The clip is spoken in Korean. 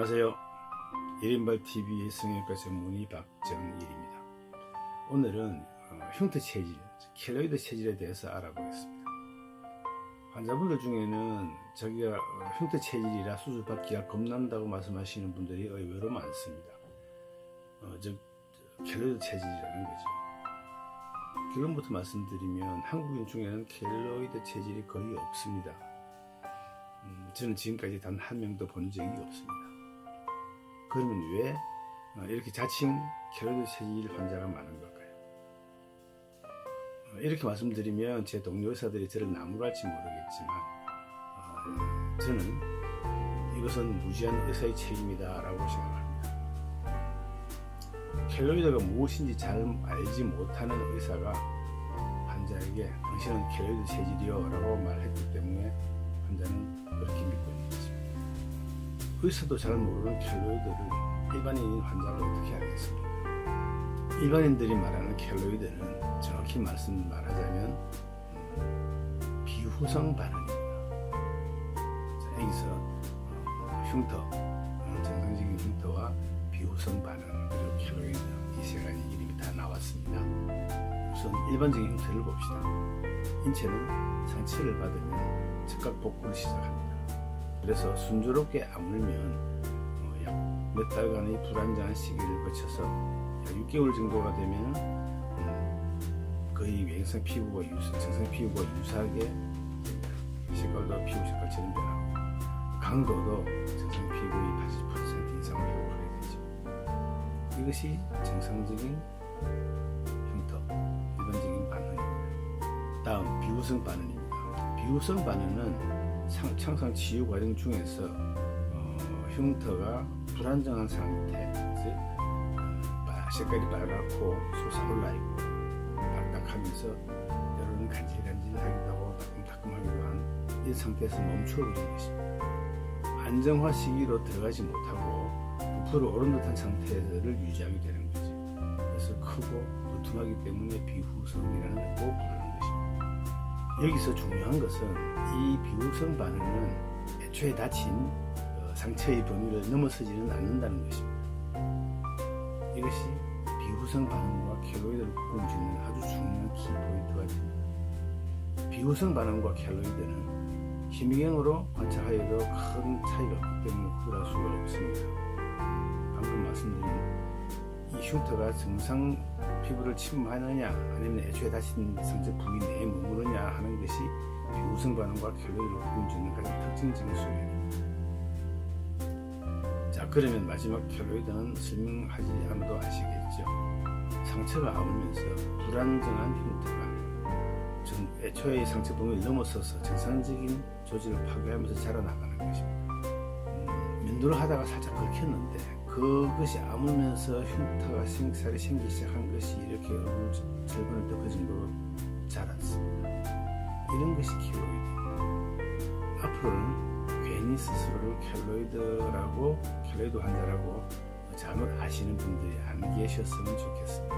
안녕하세요. 1인발 TV의 성형외과 전문의 박정일입니다. 오늘은 어, 흉터 체질, 켈로이드 체질에 대해서 알아보겠습니다. 환자분들 중에는 자기가 어, 흉터 체질이라 수술 받기가 겁난다고 말씀하시는 분들이 의외로 많습니다. 어, 즉 켈로이드 체질이라는 거죠. 결론부터 말씀드리면 한국인 중에는 켈로이드 체질이 거의 없습니다. 음, 저는 지금까지 단 한 명도 본 적이 없습니다. 그러면 왜 어, 이렇게 자칭 켈로이드 체질 환자가 많은 걸까요? 어, 이렇게 말씀드리면 제 동료 의사들이 저를 나무랄지 모르겠지만 어, 저는 이것은 무지한 의사의 책임이다라고 생각합니다. 켈로이드가 무엇인지 잘 알지 못하는 의사가 환자에게 당신은 켈로이드 체질이요 라고 말했기 때문에 환자는 의사도 잘 모르는 켈로이드를 일반인 환자가 어떻게 알겠습니까? 일반인들이 말하는 켈로이드는 정확히 말씀 말하자면 음, 비후성 반응입니다. 자, 여기서 어, 흉터, 어, 정상적인 흉터와 비후성 반응 그리고 켈로이드 이 세 가지 이름이 다 나왔습니다. 우선 일반적인 흉터를 봅시다. 인체는 상처를 받으면 즉각 복구를 시작합니다. 그래서 순조롭게 아물면 어, 약몇 달간의 불안정한 시기를 거쳐서 약 6개월 정도가 되면 음, 거의 외상 피부가 유사, 정상 피부가 유사하게 됩니다. 색깔도 피부 색깔처럼 변하고 강도도 정상 피부의 80% 이상을 회복하게 되죠. 이것이 정상적인 흉터, 일반적인 반응입니다. 다음 비후성 반응입니다. 비후성 반응은 상- 창상 치유 과정 중에서 어, 흉터가 불안정한 상태, 즉 어, 빨- 색깔이 빨갛고 솟아올라 있고 딱딱하면서 때로는 간질간질하기도 하고 따끔따끔하기도 한 이 상태에서 멈춰버리는 것입니다. 안정화 시기로 들어가지 못하고 부풀어 오른 듯한 상태를 유지하게 되는 거죠. 그래서 크고 두툼하기 때문에 비후성이라는 꼭 부르는 것입니다. 여기서 중요한 것은 이 비후성 반응은 애초에 다친 어, 상처의 범위를 넘어서지는 않는다는 것입니다. 이것이 비후성 반응과 켈로이드를 구분짓는 아주 중요한 키 포인트가 됩니다. 비후성 반응과 켈로이드는 희미경으로 관찰하여도 큰 차이가 없기 때문에 구별할 수가 없습니다. 방금 말씀드린 이 흉터가 정상 피부를 침범하느냐 아니면 애초에 다친 상처 부위 내에 머무르냐 하는 것이 비우성 반응과 켈로이드를 구분짓는 가장 특징적인 소견입니다. 자 그러면 마지막 켈로이드는 설명하지 않아도 아시겠죠. 상처가 아물면서 불안정한 흉터가 전 애초에 상처 범위를 넘어서서 정상적인 조직을 파괴하면서 자라나가는 것입니다. 음, 면도를 하다가 살짝 긁혔는데 그것이 아물면서 흉터가 생살이 생기기 시작한 것이 이렇게 얼굴 절반을 덮을 정도로 자랐습니다. 이런 것이 켈로이드. 앞으로는 괜히 스스로를 켈로이드라고 켈로이드 환자라고 잘못 아시는 분들이 안 계셨으면 좋겠습니다.